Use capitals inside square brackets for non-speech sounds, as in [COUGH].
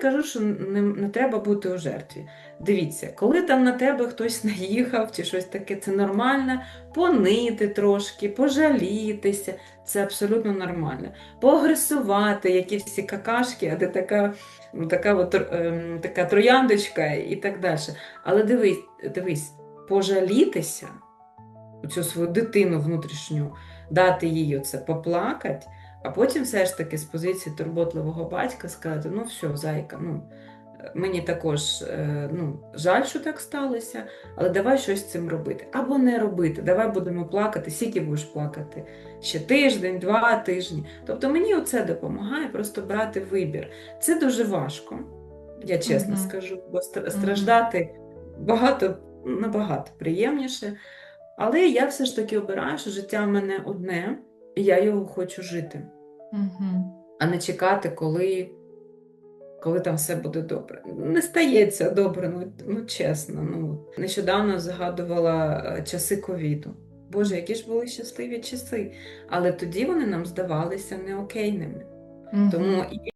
кажу, що не, не треба бути у жертві. Дивіться, коли там на тебе хтось [LAUGHS] наїхав чи щось таке, це нормально. Понити трошки, пожалітися, це абсолютно нормально. Поагресувати, які всі какашки, а де така, ну, така, от, ем, така трояндочка і так далі. Але дивись, дивись, пожалітися, цю свою дитину внутрішню, дати їй оце поплакати, а потім все ж таки з позиції турботливого батька сказати: ну все, зайка, ну. Мені також е, ну, жаль, що так сталося, але давай щось з цим робити. Або не робити. Давай будемо плакати, скільки будеш плакати. Ще тиждень, два тижні. Тобто мені оце допомагає просто брати вибір. Це дуже важко, я чесно Мгм. скажу, бо страждати багато, набагато приємніше. Але я все ж таки обираю, що життя в мене одне, і я його хочу жити, а не чекати, коли, коли там все буде добре. Не стається добре, ну, ну чесно. Ну. Нещодавно згадувала е, часи ковіду. Боже, які ж були щасливі часи. Але тоді вони нам здавалися неокейними. Мгм. Тому і